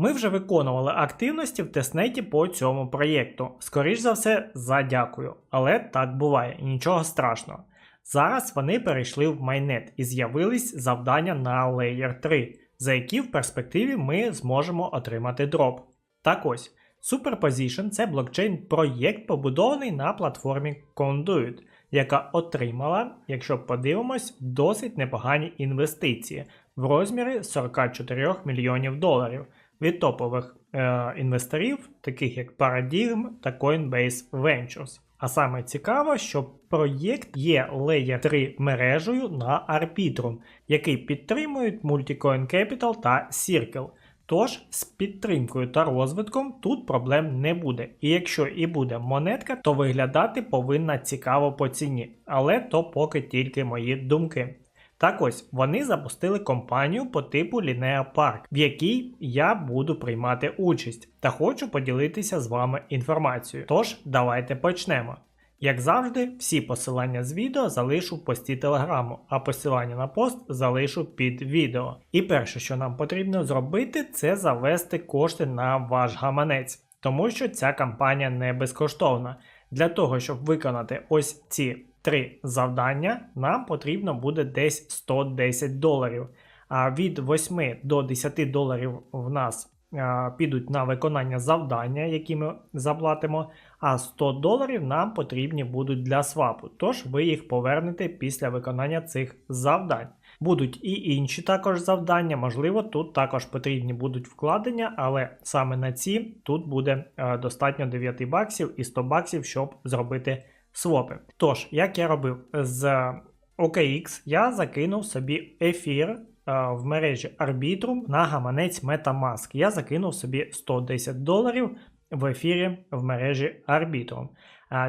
Ми вже виконували активності в тестнеті по цьому проєкту. Скоріш за все, за дякую. Але так буває, нічого страшного. Зараз вони перейшли в майнет і з'явились завдання на Layer 3, за які в перспективі ми зможемо отримати дроп. Так ось, Superposition це блокчейн-проєкт, побудований на платформі Conduit, яка отримала, якщо подивимось, досить непогані інвестиції в розмірі 44 мільйонів доларів від топових е, інвесторів, таких як Paradigm та Coinbase Ventures. А саме цікаво, що проєкт є Layer 3 мережею на Arbitrum, який підтримують Multicoin Capital та Circle. Тож з підтримкою та розвитком тут проблем не буде. І якщо і буде монетка, то виглядати повинна цікаво по ціні. Але то поки тільки мої думки. Так ось вони запустили компанію по типу Linea Park, в якій я буду приймати участь та хочу поділитися з вами інформацією. Тож, давайте почнемо. Як завжди, всі посилання з відео залишу в пості телеграму, а посилання на пост залишу під відео. І перше, що нам потрібно зробити, це завести кошти на ваш гаманець, тому що ця кампанія не безкоштовна. Для того, щоб виконати ось ці три завдання, нам потрібно буде десь 110 доларів. А від 8 до 10 доларів в нас а, підуть на виконання завдання, які ми заплатимо. А 100 доларів нам потрібні будуть для свапу. Тож ви їх повернете після виконання цих завдань. Будуть і інші також завдання, можливо, тут також потрібні будуть вкладення, але саме на ці тут буде е, достатньо 9 баксів і 100 баксів, щоб зробити свопи. Тож, як я робив з OKX, я закинув собі ефір. В мережі Arbitrum на гаманець Metamask. Я закинув собі 110 доларів в ефірі в мережі Arbitrum.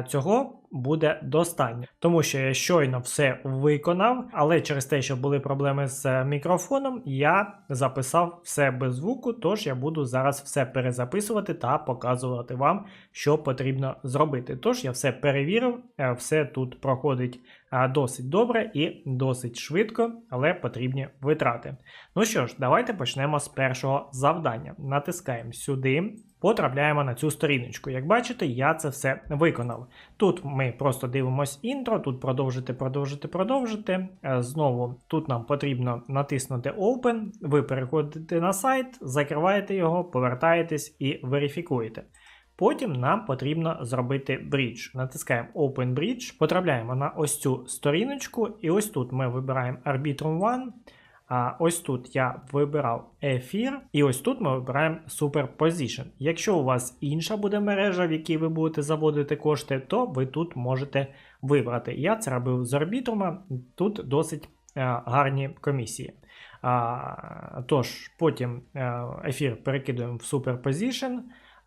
Цього буде достатньо, тому що я щойно все виконав, але через те, що були проблеми з мікрофоном, я записав все без звуку, тож я буду зараз все перезаписувати та показувати вам, що потрібно зробити. Тож я все перевірив, е, все тут проходить досить добре і досить швидко, але потрібні витрати. Ну що ж, давайте почнемо з першого завдання. Натискаємо сюди. Потрапляємо на цю сторіночку. Як бачите, я це все виконав. Тут ми просто дивимось інтро, тут продовжити, продовжити, продовжити. Е, знову тут нам потрібно натиснути Open. Ви переходите на сайт, закриваєте його, повертаєтесь і верифікуєте. Потім нам потрібно зробити брідж. Натискаємо Open Bridge, потрапляємо на ось цю сторіночку, і ось тут ми вибираємо Arbitrum One. А ось тут я вибирав ефір, і ось тут ми вибираємо Superposition. Якщо у вас інша буде мережа, в якій ви будете заводити кошти, то ви тут можете вибрати. Я це робив з орбітрума, тут досить а, е, гарні комісії. А, Тож, потім е, ефір перекидуємо в Superposition.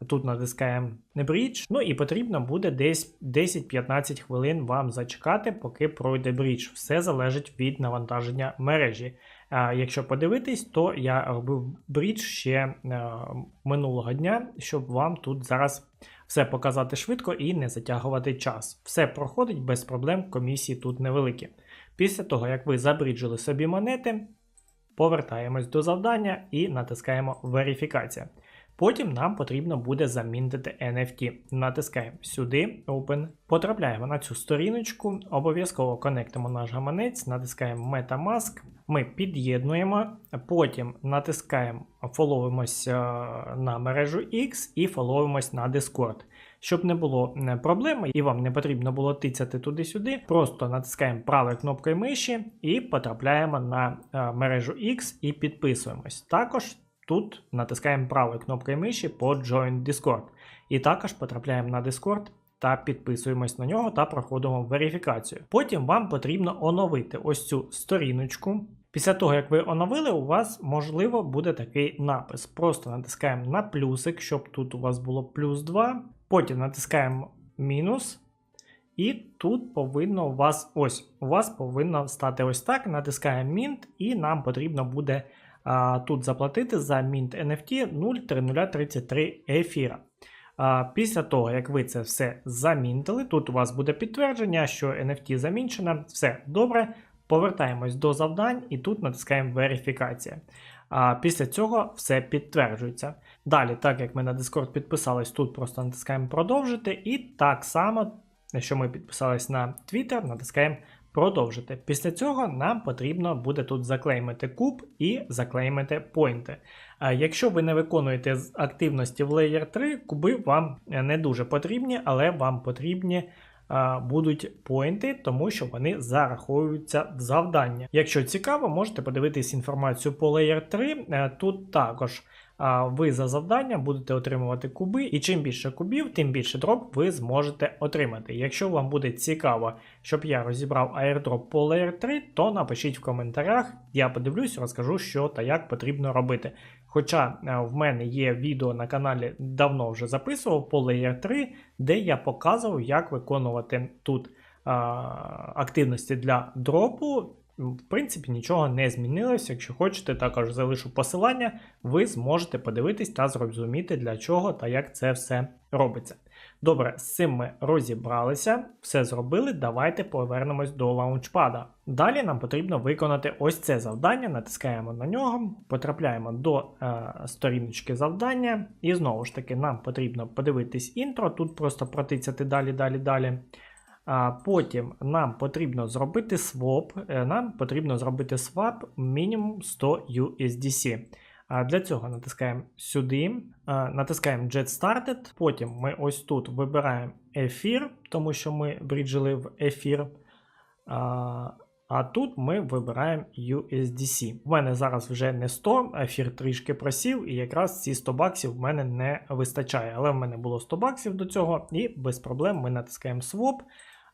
Тут натискаємо Bridge. Ну і потрібно буде десь 10-15 хвилин вам зачекати, поки пройде брідж. Все залежить від навантаження мережі. Якщо подивитись, то я робив брідж ще е, минулого дня, щоб вам тут зараз все показати швидко і не затягувати час. Все проходить без проблем, комісії тут невеликі. Після того, як ви забріджили собі монети, повертаємось до завдання і натискаємо верифікація. Потім нам потрібно буде замінити NFT. Натискаємо сюди, Open. Потрапляємо на цю сторіночку, обов'язково конектимо наш гаманець, натискаємо Metamask. Ми під'єднуємо, потім натискаємо, фоловимось на мережу X і фоловимось на Discord. Щоб не було проблеми і вам не потрібно було тицяти туди-сюди, просто натискаємо правою кнопкою миші і потрапляємо на мережу X і підписуємось. Також Тут натискаємо правою кнопкою миші по Join Discord. І також потрапляємо на Discord та підписуємось на нього та проходимо верифікацію. Потім вам потрібно оновити ось цю сторіночку. Після того, як ви оновили, у вас можливо буде такий напис. Просто натискаємо на плюсик, щоб тут у вас було плюс 2. Потім натискаємо мінус. І тут повинно у вас ось у вас повинно стати ось так. Натискаємо Mint, і нам потрібно буде а, тут заплатити за Mint NFT 0,3033 ефіра. А, після того, як ви це все замінтили, тут у вас буде підтвердження, що NFT замінчено, все добре. Повертаємось до завдань і тут натискаємо верифікація. А після цього все підтверджується. Далі, так як ми на Discord підписались, тут просто натискаємо продовжити, і так само, якщо ми підписались на Twitter, натискаємо продовжити. Після цього нам потрібно буде тут заклеймити куб і заклеймити. А якщо ви не виконуєте активності в Layer 3, куби вам не дуже потрібні, але вам потрібні будуть поінти, тому що вони зараховуються в завдання. Якщо цікаво, можете подивитись інформацію по Layer 3. Е, Тут також ви за завдання будете отримувати куби, і чим більше кубів, тим більше дроп ви зможете отримати. Якщо вам буде цікаво, щоб я розібрав airdrop по Layer 3, то напишіть в коментарях, я подивлюсь, розкажу, що та як потрібно робити. Хоча е, в мене є відео на каналі, давно вже записував по Layer 3, де я показував, як виконувати тут а, активності для дропу. В принципі, нічого не змінилось. Якщо хочете, також залишу посилання, ви зможете подивитись та зрозуміти, для чого та як це все робиться. Добре, з цим ми розібралися, все зробили. Давайте повернемось до лаунчпада. Далі нам потрібно виконати ось це завдання, натискаємо на нього, потрапляємо до е, сторіночки завдання, і знову ж таки, нам потрібно подивитись інтро, тут просто протицяти далі, далі, далі. А Потім нам потрібно зробити своп, е, нам потрібно зробити свап мінімум 100 USDC. Для цього натискаємо сюди, натискаємо Get Started. Потім ми ось тут вибираємо ефір, тому що ми бріджили в ефір. А, тут ми вибираємо USDC. У мене зараз вже не 100, ефір трішки просів, і якраз ці 100 баксів в мене не вистачає. Але в мене було 100 баксів до цього, і без проблем ми натискаємо Swap.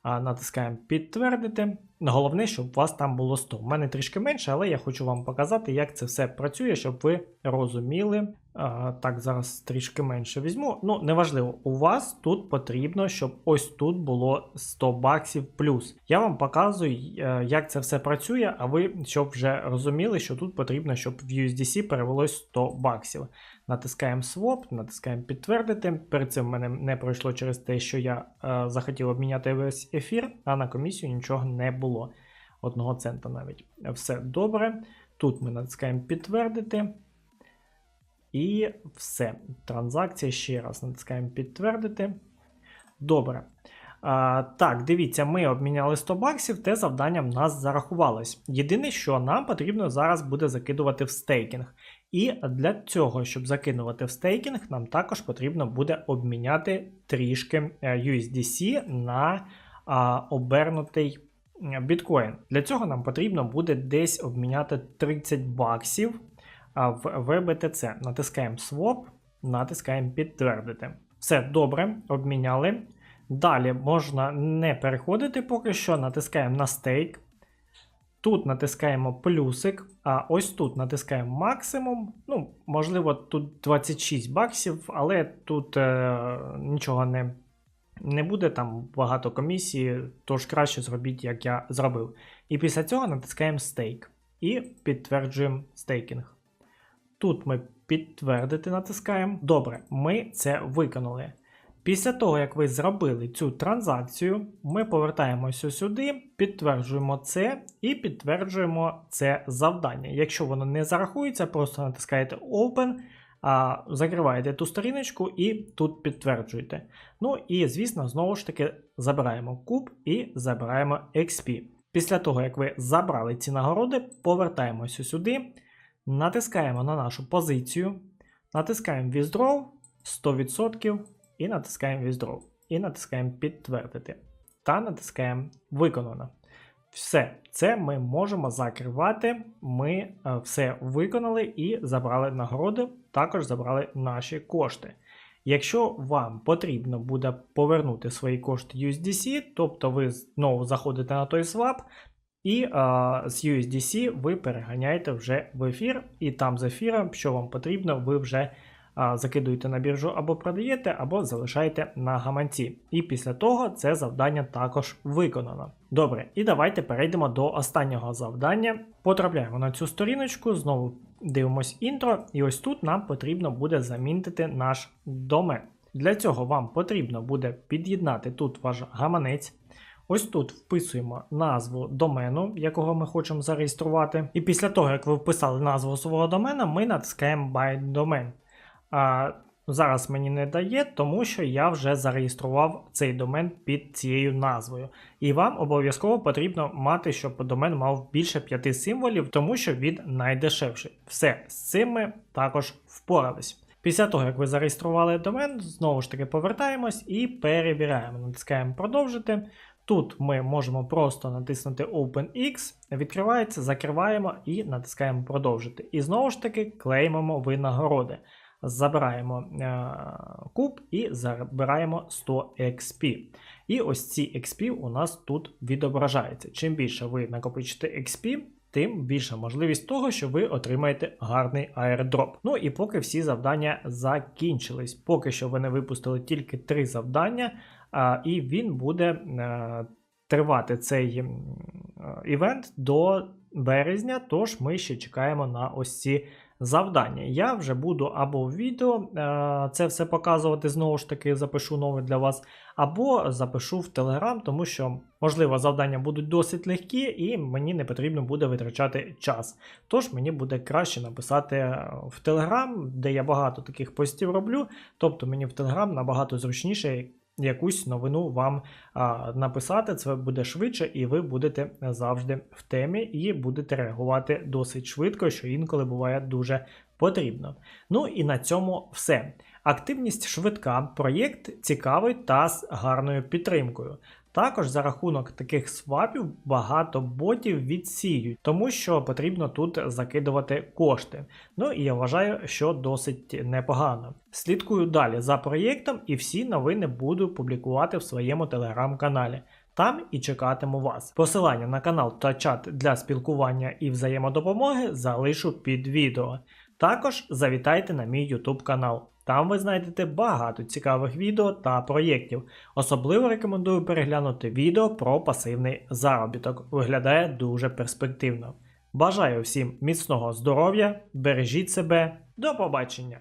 Натискаємо підтвердити. Головне, щоб у вас там було 100. У мене трішки менше, але я хочу вам показати, як це все працює, щоб ви розуміли. А, Так, зараз трішки менше візьму. Ну, неважливо, у вас тут потрібно, щоб ось тут було 100 баксів плюс. Я вам показую, е, як це все працює, а ви щоб вже розуміли, що тут потрібно, щоб в USDC перевелось 100 баксів. Натискаємо Swap, натискаємо підтвердити. Перед цим в мене не пройшло через те, що я е, захотів обміняти весь ефір, а на комісію нічого не було. Одного цента навіть. Все добре. Тут ми натискаємо підтвердити. І все. Транзакція ще раз натискаємо підтвердити. Добре. А, Так, дивіться, ми обміняли 100 баксів, те завдання в нас зарахувалось. Єдине, що нам потрібно зараз буде закидувати в стейкінг. І для цього, щоб закинувати в стейкінг, нам також потрібно буде обміняти трішки е, USDC на а, обернутий біткоін. Для цього нам потрібно буде десь обміняти 30 баксів в VBTC. Натискаємо Swap, натискаємо підтвердити. Все добре, обміняли. Далі можна не переходити поки що, натискаємо на стейк. Тут натискаємо плюсик, а ось тут натискаємо максимум. Ну, можливо, тут 26 баксів, але тут е, нічого не не буде, там багато комісії, тож краще зробіть, як я зробив. І після цього натискаємо стейк і підтверджуємо стейкінг. Тут ми підтвердити натискаємо. Добре, ми це виконали. Після того, як ви зробили цю транзакцію, ми повертаємося сюди, підтверджуємо це і підтверджуємо це завдання. Якщо воно не зарахується, просто натискаєте Open, закриваєте ту сторіночку і тут підтверджуєте. Ну і, звісно, знову ж таки забираємо куб і забираємо XP. Після того, як ви забрали ці нагороди, повертаємося сюди, натискаємо на нашу позицію, натискаємо Withdraw 100% і натискаємо Withdraw. І натискаємо підтвердити. Та натискаємо Виконано. Все, це ми можемо закривати. Ми е, все виконали і забрали нагороди, також забрали наші кошти. Якщо вам потрібно буде повернути свої кошти USDC, тобто ви знову заходите на той свап, і а, з USDC ви переганяєте вже в ефір, і там з ефіром, що вам потрібно, ви вже закидуєте на біржу або продаєте, або залишаєте на гаманці. І після того це завдання також виконано. Добре, і давайте перейдемо до останнього завдання. Потрапляємо на цю сторіночку, знову дивимось інтро, і ось тут нам потрібно буде замінити наш домен. Для цього вам потрібно буде під'єднати тут ваш гаманець. Ось тут вписуємо назву домену, якого ми хочемо зареєструвати. І після того, як ви вписали назву свого домена, ми натискаємо By Domain. Зараз мені не дає, тому що я вже зареєстрував цей домен під цією назвою. І вам обов'язково потрібно мати, щоб домен мав більше 5 символів, тому що він найдешевший. Все, з цим ми також впорались. Після того, як ви зареєстрували домен, знову ж таки повертаємось і перевіряємо. Натискаємо продовжити. Тут ми можемо просто натиснути OpenX, відкривається, закриваємо і натискаємо продовжити. І знову ж таки клеймимо винагороди. Забираємо е, куб і забираємо 100 XP. І ось ці XP у нас тут відображаються. Чим більше ви накопичите XP, тим більша можливість того, що ви отримаєте гарний аердроп. Ну і поки всі завдання закінчились. Поки що вони випустили тільки три завдання, а, і він буде е, тривати цей е, івент до березня, тож ми ще чекаємо на ось ці завдання. Я вже буду або в відео е, це все показувати, знову ж таки, запишу нове для вас, або запишу в Telegram, тому що, можливо, завдання будуть досить легкі, і мені не потрібно буде витрачати час. Тож мені буде краще написати е, в Telegram, де я багато таких постів роблю. Тобто мені в Telegram набагато зручніше якусь новину вам а, написати. Це буде швидше, і ви будете завжди в темі і будете реагувати досить швидко, що інколи буває дуже потрібно. Ну і на цьому все. Активність швидка, проєкт цікавий та з гарною підтримкою. Також за рахунок таких свапів багато ботів відсіють, тому що потрібно тут закидувати кошти. Ну і я вважаю, що досить непогано. Слідкую далі за проєктом і всі новини буду публікувати в своєму телеграм-каналі. Там і чекатиму вас. Посилання на канал та чат для спілкування і взаємодопомоги залишу під відео. Також завітайте на мій YouTube канал. Там ви знайдете багато цікавих відео та проєктів. Особливо рекомендую переглянути відео про пасивний заробіток. Виглядає дуже перспективно. Бажаю всім міцного здоров'я, бережіть себе, до побачення!